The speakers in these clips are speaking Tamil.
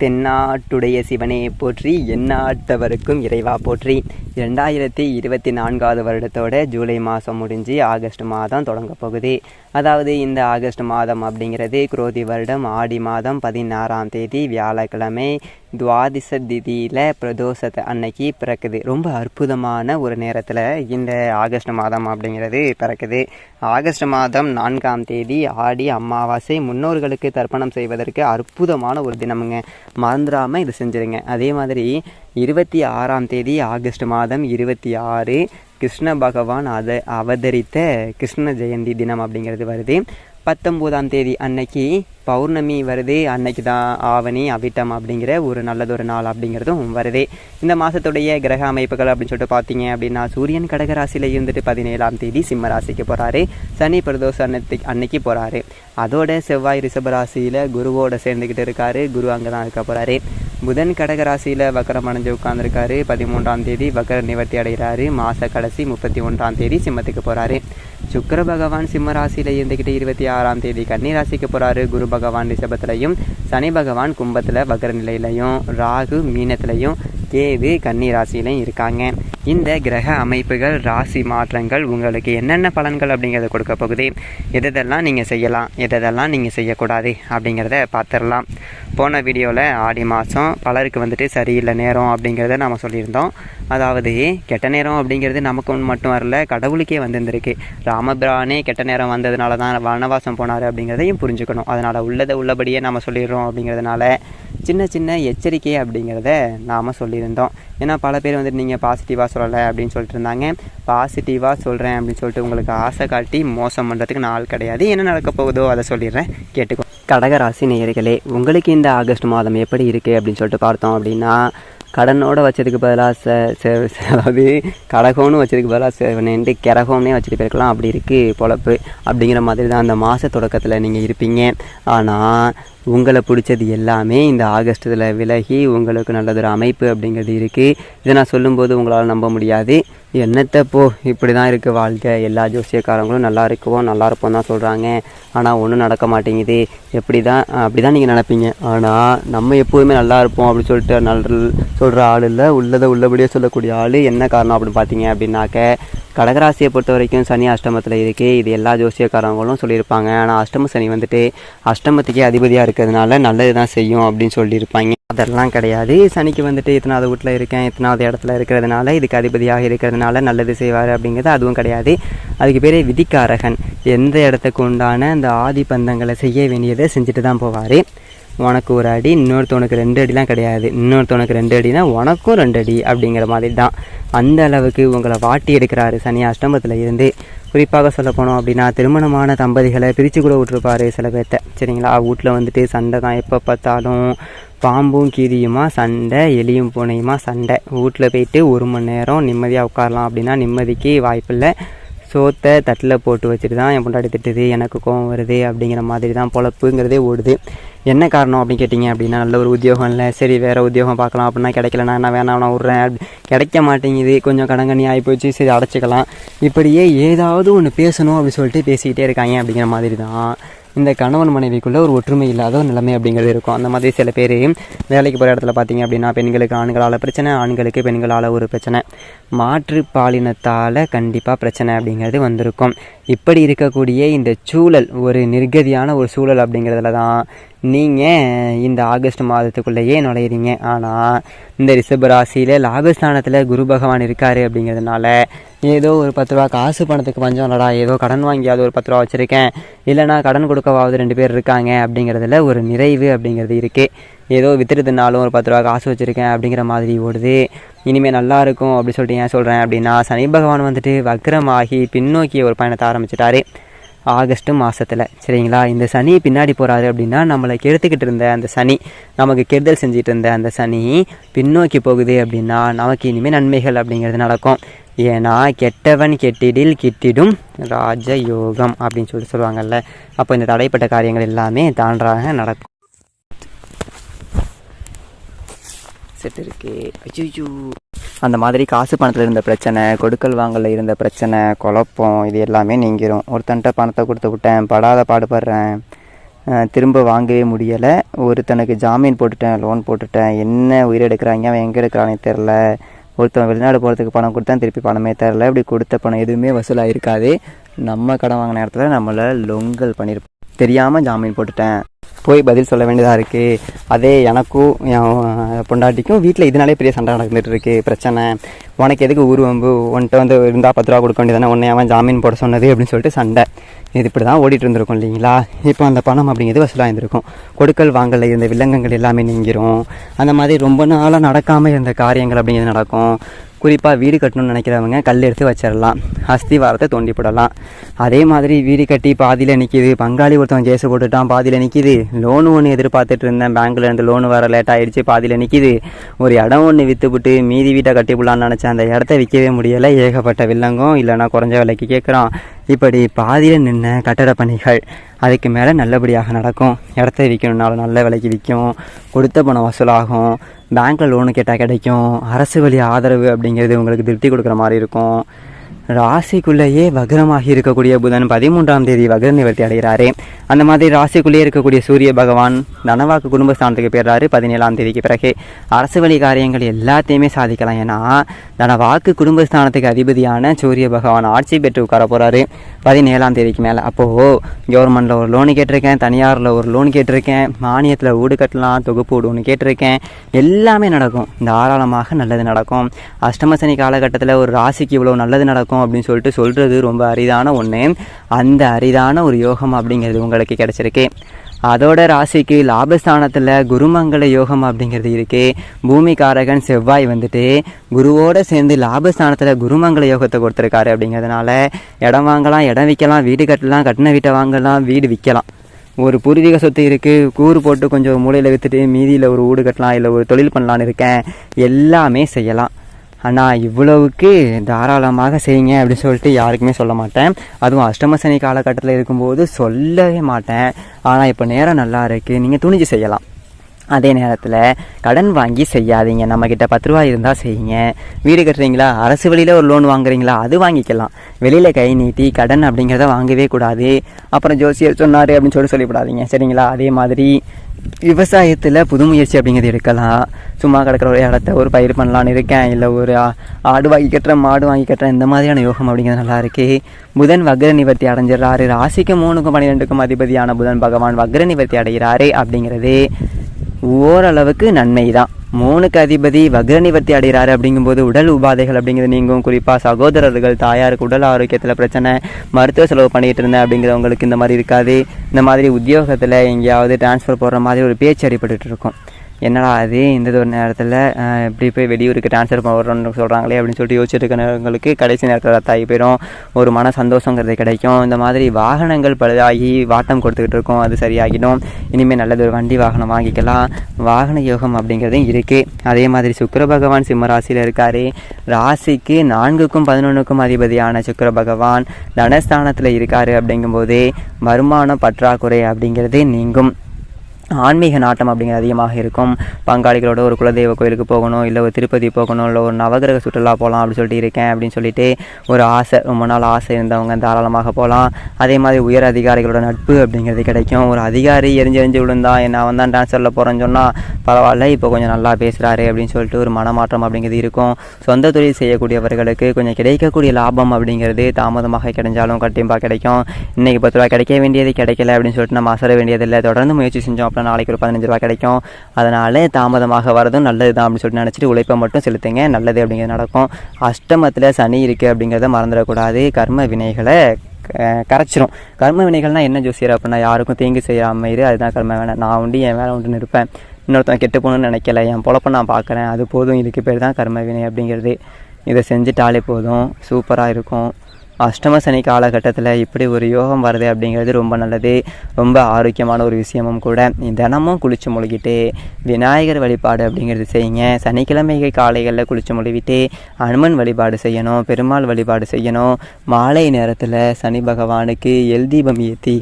தென்னாட்டுடைய சிவனே போற்றி எந்நாட்டவருக்கும் இறைவா போற்றி. ரெண்டாயிரத்தி இருபத்தி நான்காவது வருடத்தோட ஜூலை மாதம் முடிஞ்சு ஆகஸ்ட் மாதம் தொடங்க போகுது. அதாவது இந்த ஆகஸ்ட் மாதம் அப்படிங்கிறது குரோதி வருடம் ஆடி மாதம் பதினாறாம் தேதி வியாழக்கிழமை துவாதிச திதியில் பிரதோஷத்தை அன்னைக்கு பிறக்குது. ரொம்ப அற்புதமான ஒரு நேரத்தில் இந்த ஆகஸ்ட் மாதம் அப்படிங்கிறது பிறக்குது. ஆகஸ்ட் மாதம் நான்காம் தேதி ஆடி அமாவாசை முன்னோர்களுக்கு தர்ப்பணம் செய்வதற்கு அற்புதமான ஒரு தினமுங்க. மறந்துடாமல் இது செஞ்சுருங்க. அதே மாதிரி இருபத்தி ஆறாம் தேதி ஆகஸ்ட் மாதம் இருபத்தி ஆறு கிருஷ்ண பகவான் அத அவதரித்த கிருஷ்ண ஜெயந்தி தினம் அப்படிங்கிறது வருது. பத்தொம்போதாம் தேதி அன்னைக்கு பௌர்ணமி வருது. அன்னைக்கு தான் ஆவணி அவிட்டம் அப்படிங்கிற ஒரு நல்லதொரு நாள் அப்படிங்கிறதும் வருது. இந்த மாதத்துடைய கிரக அமைப்புகள் அப்படின்னு சொல்லிட்டு பார்த்தீங்க அப்படின்னா சூரியன் கடகராசியில் இருந்துட்டு பதினேழாம் தேதி சிம்ம ராசிக்கு போகிறாரு சனி பிரதோஷ அன்னைக்கு அன்னைக்கு போகிறாரு அதோட செவ்வாய் ரிஷபராசியில் குருவோட சேர்ந்துக்கிட்டு இருக்காரு. குரு அங்கே தான் இருக்க போகிறாரு புதன் கடகராசியில் வக்கரம் அடைஞ்சு உட்காந்துருக்காரு பதிமூன்றாம் தேதி வக்கர நிவர்த்தி அடைகிறாரு. மாத கடைசி முப்பத்தி ஒன்றாம் தேதி சிம்மத்துக்கு போகிறாரு சுக்கர பகவான் சிம்ம ராசியில் இருந்துக்கிட்டு இருபத்தி ஆறாம் தேதி கன்னி ராசிக்கு போகிறாரு குரு பகவான் ரிஷபத்திலையும் சனி பகவான் கும்பத்தில் வக்கர நிலையிலையும் ராகு மீனத்திலையும் கேது கன்னி ராசியிலையும் இருக்காங்க. இந்த கிரக அமைப்புகள் ராசி மாற்றங்கள் உங்களுக்கு என்னென்ன பலன்கள் அப்படிங்கிறத கொடுக்க போகுது. எதெல்லாம் நீங்கள் செய்யலாம் எதெல்லாம் நீங்கள் செய்யக்கூடாது அப்படிங்கிறத பார்த்துடலாம். போன வீடியோவில் ஆடி மாதம் பலருக்கு வந்துட்டு சரியில்லை நேரம் அப்படிங்கிறத நாம் சொல்லியிருந்தோம். அதாவது கெட்ட நேரம் அப்படிங்கிறது நமக்கு ஒன்று மட்டும் வரல கடவுளுக்கே வந்திருந்திருக்கு. ராமபிரானே கெட்ட நேரம் வந்ததுனால தான் வனவாசம் போனார் அப்படிங்கிறதையும் புரிஞ்சுக்கணும். அதனால் உள்ளதை உள்ளபடியே நம்ம சொல்லிடுறோம் அப்படிங்கிறதுனால சின்ன சின்ன எச்சரிக்கை அப்படிங்கிறத நாம் சொல்லி சொல்லியிருந்தோம். ஏன்னா பல பேர் வந்துட்டு நீங்கள் பாசிட்டிவாக சொல்லலை அப்படின்னு சொல்லிட்டு இருந்தாங்க. பாசிட்டிவாக சொல்கிறேன் அப்படின்னு சொல்லிட்டு உங்களுக்கு ஆசை காட்டி மோசம் பண்ணுறதுக்கு நாள் கிடையாது. என்ன நடக்க போகுதோ அதை சொல்லிடுறேன். கேட்டுக்கோ. கடகராசி நேயர்களே உங்களுக்கு இந்த ஆகஸ்ட் மாதம் எப்படி இருக்குது அப்படின்னு சொல்லிட்டு பார்த்தோம் அப்படின்னா கடனோட வச்சதுக்கு பதிலாக ச ச- ச- அதாவது வச்சதுக்கு பதிலாக செவனேன்ட்டு கிரகம்னே வச்சுட்டு போயிருக்கலாம். அப்படி இருக்குது பொழப்பு. அப்படிங்கிற மாதிரி தான் அந்த மாத தொடக்கத்தில் நீங்கள் இருப்பீங்க. ஆனால் உங்களை பிடிச்சது எல்லாமே இந்த ஆகஸ்ட்டில் விலகி உங்களுக்கு நல்லதொரு அமைப்பு அப்படிங்கிறது இருக்குது இதை நான் சொல்லும்போது உங்களால் நம்ப முடியாது. என்னத்தை போ இப்படி தான் இருக்குது வாழ்க்கை. எல்லா ஜோசியக்காரங்களும் நல்லா இருக்குவோம் நல்லா இருப்போம் தான் சொல்கிறாங்க ஆனால் ஒன்றும் நடக்க மாட்டேங்குது. எப்படி தான் அப்படி தான் நீங்கள் நினப்பீங்க. ஆனால் நம்ம எப்போதுமே நல்லா இருப்போம் அப்படின்னு சொல்லிட்டு நல் சொல்கிற ஆள் இல்லை. உள்ளதை உள்ளபடியே சொல்லக்கூடிய ஆள் என்ன காரணம் அப்படின்னு பார்த்தீங்க அப்படின்னாக்க கடகராசியை பொறுத்த வரைக்கும் சனி அஷ்டமத்தில் இருக்குது இது எல்லா ஜோசியக்காரங்களும் சொல்லியிருப்பாங்க. ஆனால் அஷ்டம சனி வந்துட்டு அஷ்டமத்துக்கே அதிபதியாக இருக்கிறதுனால நல்லது தான் செய்யும் அப்படின்னு சொல்லியிருப்பாங்க. அதெல்லாம் கிடையாது. சனிக்கு வந்துட்டு இத்தனாவது வீட்டில் இருக்கேன் இத்தனாவது இடத்துல இருக்கிறதுனால இதுக்கு அதிபதியாக இருக்கிறதுனால நல்லது செய்வார் அப்படிங்கிறது அதுவும் கிடையாது. அதுக்கு பேர் விதிக்காரகன். எந்த இடத்துக்கு உண்டான அந்த ஆதி பந்தங்களை செய்ய வேண்டியதை செஞ்சுட்டு தான் போவார். உனக்கு ஒரு அடி இன்னொருத்தவனுக்கு ரெண்டு அடிலாம் கிடையாது. இன்னொருத்தவனுக்கு ரெண்டு அடினா உனக்கும் ரெண்டு அடி அப்படிங்கிற மாதிரி தான் அந்த அளவுக்கு உங்களை வாட்டி எடுக்கிறாரு சனி அஷ்டமத்தில் இருந்து. குறிப்பாக சொல்ல போனோம் அப்படின்னா திருமணமான தம்பதிகளை பிரித்து கூட விட்ருப்பாரு சில பேர்த்த. சரிங்களா? வீட்டில் வந்துட்டு சண்டை தான் எப்போ பார்த்தாலும். பாம்பும் கீரியுமா சண்டை எலியும் பூனையுமா சண்டை. வீட்டில் போயிட்டு ஒரு மணி நேரம் நிம்மதியாக உட்காரலாம் அப்படின்னா நிம்மதிக்கு வாய்ப்பில்லை. சோத்தை தட்டில் போட்டு வச்சுட்டு தான் என் பொண்டாட்டி திட்டுது எனக்கு கோவம் வருது அப்படிங்கிற மாதிரி தான் பொழப்புங்கிறதே ஓடுது. என்ன காரணம் அப்படின்னு கேட்டிங்க அப்படின்னா நல்ல ஒரு உத்தியோகம் இல்லை. சரி வேறு உத்தியோகம் பார்க்கலாம். அப்படின்னா கிடைக்கலனா நான் வேணாம் நான் விட்றேன். அப்படி- கிடைக்க மாட்டேங்குது. கொஞ்சம் கடங்கண்ணி ஆகி போச்சு. சரி அடைச்சிக்கலாம். இப்படியே ஏதாவது ஒன்று பேசணும் அப்படின்னு சொல்லிட்டு பேசிக்கிட்டே இருக்காங்க அப்படிங்கிற மாதிரி தான் இந்த கணவன் மனைவிக்குள்ளே ஒரு ஒற்றுமை இல்லாத ஒரு நிலைமை அப்படிங்கிறது இருக்கும். அந்த மாதிரி சில பேர் வேலைக்கு போகிற இடத்துல பார்த்தீங்க அப்படின்னா பெண்களுக்கு ஆண்களால் பிரச்சனை ஆண்களுக்கு பெண்களால் ஒரு பிரச்சனை. மாற்று பாலினத்தால் கண்டிப்பாக பிரச்சனை அப்படிங்கிறது வந்திருக்கும். இப்படி இருக்கக்கூடிய இந்த சூழல் ஒரு நிர்கதியான ஒரு சூழல் அப்படிங்கிறதுல தான் நீங்கள் இந்த ஆகஸ்ட் மாதத்துக்குள்ளேயே நுழையிறீங்க. ஆனால் இந்த ரிஷப ராசியில் லாபஸ்தானத்தில் குரு பகவான் இருக்கார் அப்படிங்கிறதுனால ஏதோ ஒரு பத்து ரூபா காசு பணத்துக்கு பஞ்சம் இல்லடா ஏதோ கடன் வாங்கியாவது ஒரு பத்து ரூபா வச்சுருக்கேன். இல்லைனா கடன் கொடுக்கவாவது ரெண்டு பேர் இருக்காங்க அப்படிங்கிறதுல ஒரு நிறைவு அப்படிங்கிறது இருக்குது ஏதோ வித்துறதுனாலும் ஒரு பத்து ரூபா காசு வச்சுருக்கேன் அப்படிங்கிற மாதிரி ஓடுது. இனிமேல் நல்லா இருக்கும் அப்படி சொல்லிட்டு ஏன் சொல்கிறேன் அப்படின்னா சனி பகவான் வந்துட்டு வக்ரமாகி பின்னோக்கி ஒரு பயணத்தை ஆரம்பிச்சிட்டாரு. ஆகஸ்ட் மாதத்தில் சரிங்களா? இந்த சனி பின்னாடி போகிறாரு அப்படின்னா நம்மளை கெடுத்துக்கிட்டு இருந்த அந்த சனி நமக்கு கெடுதல் செஞ்சுட்டு இருந்த அந்த சனி பின்னோக்கி போகுது அப்படின்னா நமக்கு இனிமேல் நன்மைகள் அப்படிங்கிறது நடக்கும். ஏன்னா கெட்டவன் கெட்டிடில் கிட்டிடும் ராஜ யோகம் அப்படின்னு சொல்லிட்டு சொல்லுவாங்கல்ல. அப்போ இந்த தடைப்பட்ட காரியங்கள் எல்லாமே தாண்டாக நடக்கும். செட் இருக்கு. அந்த மாதிரி காசு பணத்தில் இருந்த பிரச்சனை கொடுக்கல் வாங்கல இருந்த பிரச்சனை குழப்பம் இது எல்லாமே நீங்கிரும். ஒருத்தன்ட்ட பணத்தை கொடுத்து விட்டேன் படாத பாடுபடுறேன் திரும்ப வாங்கவே முடியலை. ஒருத்தனுக்கு ஜாமீன் போட்டுட்டேன் லோன் போட்டுட்டேன். என்ன உயிர் எடுக்கிறாங்க? அவன் எங்கே எடுக்கிறானே தெரில ஒருத்தன் வெளிநாடு போகிறதுக்கு பணம் கொடுத்தா திருப்பி பணமே தரல இப்படி கொடுத்த பணம் எதுவுமே வசூலாக இருக்காது நம்ம கடன் வாங்கின நேரத்தில் நம்மளை லொங்கல் பண்ணியிருப்போம் தெரியாமல் ஜாமீன் போட்டுட்டேன். போய் பதில் சொல்ல வேண்டியதாக இருக்குது அதே எனக்கும் என் பொண்டாட்டிக்கும் வீட்டில் இதனாலே பெரிய சண்டை நடந்துகிட்டு இருக்கு. பிரச்சனை. உனக்கு எதுக்கு ஊர் வம்பு? உன்கிட்ட வந்து இருந்தால் பத்து ரூபா கொடுக்க வேண்டியதானே உன்னை அவன் ஜாமீன் போட சொன்னது அப்படின்னு சொல்லிட்டு சண்டை. இது இப்படி தான் ஓடிட்டு இருந்திருக்கும் இல்லைங்களா? இப்போ அந்த பணம் அப்படிங்கிறது வசூலாக இருந்திருக்கும் கொடுக்கல் வாங்கல இருந்த வில்லங்கங்கள் எல்லாமே நீங்கிரும். அந்த மாதிரி ரொம்ப நாளாக நடக்காமல் இருந்த காரியங்கள் அப்படிங்கிறது நடக்கும். குறிப்பாக வீடு கட்டணும்னு நினைக்கிறவங்க கல் எடுத்து வச்சிடலாம். அஸ்திவாரத்தை தோண்டி போடலாம். அதே மாதிரி வீடு கட்டி பாதியில் நிற்கிது பங்காளி ஒருத்தன் கேஸ் போட்டுட்டான் பாதியில் நிற்கிது லோனு ஒன்று எதிர்பார்த்துட்டு இருந்தேன். பேங்க்ல இருந்து லோனு வர லேட் ஆகிடுச்சு பாதியில் நிற்கிது ஒரு இடம் ஒன்று விற்றுப்புட்டு மீதி வீட்டை கட்டி போடலான்னு நினச்சேன். அந்த இடத்த விற்கவே முடியலை. ஏகப்பட்ட வில்லங்கம் இல்லைன்னா குறைஞ்ச விலைக்கு கேட்குறான். இப்படி பாதியில் நின்ன கட்டட பணிகள் அதுக்கு மேலே நல்லபடியாக நடக்கும். இடத்த விற்கணுன்னாலும் நல்ல விலைக்கு விற்கும். கொடுத்த பணம் வசூலாகும். பேங்க்கில் லோனு கேட்டால் கிடைக்கும். அரசு வழி ஆதரவு அப்படிங்கிறது உங்களுக்கு திருப்தி கொடுக்குற மாதிரி இருக்கும். ராசிக்குள்ளேயே வக்ரமாகி இருக்கக்கூடிய புதன் பதிமூன்றாம் தேதி வக்ர நிவர்த்தி அடைகிறாரு. அந்த மாதிரி ராசிக்குள்ளேயே இருக்கக்கூடிய சூரிய பகவான் தனவாக்கு குடும்பஸ்தானத்துக்கு போயிடுறாரு பதினேழாம் தேதிக்கு பிறகு. அரசு வழி காரியங்கள் எல்லாத்தையுமே சாதிக்கலாம். ஏன்னா தனவாக்கு குடும்பஸ்தானத்துக்கு அதிபதியான சூரிய பகவான் ஆட்சி பெற்று உட்கார போகிறாரு பதினேழாம் தேதிக்கு மேலே. அப்போது கவர்மெண்ட்டில் ஒரு லோனு கேட்டிருக்கேன் தனியாரில் ஒரு லோன் கேட்டிருக்கேன் மானியத்தில் வீடு கட்டலாம் தொகுப்பு வீடு ஒன்று கேட்டிருக்கேன். எல்லாமே நடக்கும். தாராளமாக நல்லது நடக்கும். அஷ்டமசனி காலகட்டத்தில் ஒரு ராசிக்கு இவ்வளோ நல்லது நடக்கும். அப்படின்னு சொல்லிட்டு சொல்கிறது ரொம்ப அரிதான ஒன்று அந்த அரிதான ஒரு யோகம் அப்படிங்கிறது உங்களுக்கு கிடச்சிருக்கு. அதோட ராசிக்கு லாபஸ்தானத்தில் குருமங்கள யோகம் அப்படிங்கிறது இருக்கு. பூமிகாரகன் செவ்வாய் வந்துட்டு குருவோட சேர்ந்து லாபஸ்தானத்தில் குருமங்கள யோகத்தை கொடுத்துருக்காரு அப்படிங்கிறதுனால இடம் வாங்கலாம் இடம் விற்கலாம் வீடு கட்டலாம் கட்டின வீட்டை வாங்கலாம் வீடு விற்கலாம். ஒரு பூர்வீக சொத்து இருக்குது கூறு போட்டு கொஞ்சம் மூலையில் விற்றுட்டு மீதியில் ஒரு வீடு கட்டலாம் இல்லை ஒரு தொழில் பண்ணலான்னு இருக்கேன். எல்லாமே செய்யலாம். ஆனால் இவ்வளவுக்கு தாராளமாக செய்யுங்க அப்படின்னு சொல்லிட்டு யாருக்குமே சொல்ல மாட்டேன். அதுவும் அஷ்டம சனி காலகட்டத்தில் இருக்கும்போது சொல்லவே மாட்டேன். ஆனால் இப்போ நேரம் நல்லா இருக்குது நீங்கள் துணிஞ்சு செய்யலாம். அதே நேரத்தில் கடன் வாங்கி செய்யாதீங்க. நம்மக்கிட்ட பத்து ரூபா இருந்தால் செய்யுங்க. வீடு கட்டுறீங்களா? அரசு வழியில் ஒரு லோன் வாங்குறீங்களா? அது வாங்கிக்கலாம். வெளியில் கை நீட்டி கடன் அப்படிங்கிறத வாங்கவே கூடாது. அப்புறம் ஜோசியர் சொன்னார் அப்படின்னு சொல்லி சொல்லிவிடாதீங்க. சரிங்களா? அதே மாதிரி விவசாயத்தில் புது முயற்சி அப்படிங்கிறது எடுக்கலாம். சும்மா கிடக்கிற ஒரு இடத்த ஒரு பயிர் பண்ணலான்னு இருக்கேன். இல்லை ஒரு ஆடு வாங்கி கட்டுறேன் மாடு வாங்கி கட்டுறேன் இந்த மாதிரியான யோகம் அப்படிங்கிறது நல்லா இருக்கு. புதன் வக்ர நிவர்த்தி அடைஞ்சிடறாரு. ராசிக்கு மூணுக்கும் பன்னிரெண்டுக்கும் அதிபதியான புதன் பகவான் வக்ர நிவர்த்தி அடைகிறாரு அப்படிங்கிறது ஓரளவுக்கு நன்மை தான் மூணுக்கு அதிபதி வக்ர நிவர்த்தி அடைகிறாரு அப்படிங்கும்போது உடல் உபாதைகள் அப்படிங்கிறது நீங்கும். குறிப்பாக சகோதரர்கள் தாயாருக்கு உடல் ஆரோக்கியத்தில் பிரச்சனை மருத்துவ செலவு பண்ணிகிட்டு இருந்தேன் அப்படிங்கிறவங்களுக்கு இந்த மாதிரி இருக்காது. இந்த மாதிரி உத்தியோகத்தில் எங்கேயாவது டிரான்ஸ்ஃபர் போடுற மாதிரி ஒரு பேச்சு அடிபட்டு இருக்கும். என்னடா அது இந்த ஒரு நேரத்தில் இப்படி போய் வெளியூருக்கு ட்ரான்ஸ்ஃபர் போடுறோம்னு சொல்கிறாங்களே அப்படின்னு சொல்லிட்டு யோசிச்சுட்டு இருக்கிறவங்களுக்கு கடைசி நேரத்தில் ரத்தாகி போயிடும் ஒரு மன சந்தோஷங்கிறது கிடைக்கும். இந்த மாதிரி வாகனங்கள் பழுதாகி வாட்டம் கொடுத்துக்கிட்டு இருக்கோம். அது சரியாகிடும். இனிமேல் நல்லது ஒரு வண்டி வாகனம் வாங்கிக்கலாம். வாகன யோகம் அப்படிங்கிறதும் இருக்குது அதே மாதிரி சுக்கர பகவான் சிம்ம ராசியில் இருக்கார். ராசிக்கு நான்குக்கும் பதினொன்றுக்கும் அதிபதியான சுக்கர பகவான் தனஸ்தானத்தில் இருக்கார் அப்படிங்கும்போது வருமான பற்றாக்குறை அப்படிங்கிறது நீங்கும். ஆன்மீக நாட்டம் அப்படிங்கிறது அதிகமாக இருக்கும். பங்காளிகளோட ஒரு குலதெய்வ கோயிலுக்கு போகணும் இல்லை ஒரு திருப்பதி போகணும் இல்லை ஒரு நவகிரக சுற்றுலா போகலாம் அப்படின்னு சொல்லிட்டு இருக்கேன் அப்படின்னு சொல்லிட்டு ஒரு ஆசை ரொம்ப நாள் ஆசை இருந்தவங்க தாராளமாக போகலாம் அதே மாதிரி உயர் அதிகாரிகளோட நட்பு அப்படிங்கிறது கிடைக்கும். ஒரு அதிகாரி எரிஞ்சு எரிஞ்சு விழுந்தா என்ன அவன் தான் ட்ரான்ஸ்ஃபரில் போகிறேன்னு சொன்னால் பரவாயில்ல இப்போ கொஞ்சம் நல்லா பேசுகிறாரு அப்படின்னு சொல்லிட்டு ஒரு மனமாற்றம் அப்படிங்கிறது இருக்கும். சொந்த தொழில் செய்யக்கூடியவர்களுக்கு கொஞ்சம் கிடைக்கக்கூடிய லாபம் அப்படிங்கிறது தாமதமாக கிடைஞ்சாலும் கண்டிப்பாக கிடைக்கும். இன்றைக்கி பத்து ரூபா கிடைக்க வேண்டியது கிடைக்கல அப்படின்னு சொல்லிட்டு நம்ம அசர வேண்டியதில்லை. தொடர்ந்து முயற்சி செஞ்சோம் அப்படின்னா நாளைக்கு ஒரு பதினஞ்சு ரூபா கிடைக்கும். அதனால தாமதமாக வரதும் நல்லது தான் அப்படின்னு சொல்லிட்டு நினச்சிட்டு உழைப்பை மட்டும் செலுத்துங்க. நல்லது அப்படிங்கிறது நடக்கும். அஷ்டமத்தில் சனி இருக்குது அப்படிங்கிறத மறந்துடக்கூடாது. கர்ம வினைகளை கரைச்சிரும். கர்ம வினைகள்னால் என்ன ஜோசியர் அப்படின்னா யாருக்கும் தீங்கு செய்யாமல் இரு அதுதான் கர்ம வினை. நான் உண்டு என் வேலை உண்டுன்னு இருப்பேன். இன்னொருத்தன் கெட்டு போகணும்னு நினைக்கல என் பொழப்ப நான் பார்க்குறேன் அது போதும் இதுக்கு பேர் தான் கர்ம வினை அப்படிங்கிறது. இதை செஞ்சுட்டாலே போதும். சூப்பராக இருக்கும். அஷ்டம சனி காலகட்டத்தில் இப்படி ஒரு யோகம் வருது அப்படிங்கிறது ரொம்ப நல்லது. ரொம்ப ஆரோக்கியமான ஒரு விஷயமும் கூட. தினமும் குளிச்சு மொழிகிட்டு விநாயகர் வழிபாடு அப்படிங்கிறது செய்யுங்க. சனிக்கிழமை காலைகளில் குளிச்சு மொழிவிட்டு அனுமன் வழிபாடு செய்யணும் பெருமாள் வழிபாடு செய்யணும். மாலை நேரத்தில் சனி பகவானுக்கு எல் தீபம் ஏற்றி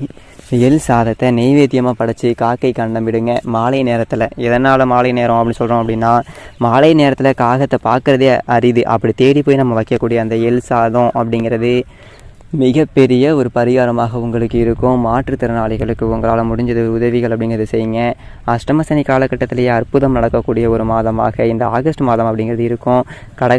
எல் சாதத்தை நெய்வேத்தியமாக படைச்சி காக்கை கண்டம் விடுங்க. மாலை நேரத்தில். எதனால் மாலை நேரம் அப்படின்னு சொல்கிறோம் அப்படின்னா மாலை நேரத்தில் காகத்தை பார்க்குறதே அரிது. அப்படி தேடி போய் நம்ம வைக்கக்கூடிய அந்த எல் சாதம் அப்படிங்கிறது மிகப்பெரிய ஒரு பரிகாரமாக உங்களுக்கு இருக்கும். மாற்றுத்திறனாளிகளுக்கு உங்களால் முடிஞ்சது உதவிகள் அப்படிங்கிறது செய்யுங்க. அஷ்டமசனி காலகட்டத்திலேயே அற்புதம் நடக்கக்கூடிய ஒரு மாதமாக இந்த ஆகஸ்ட் மாதம் அப்படிங்கிறது இருக்கும். கடக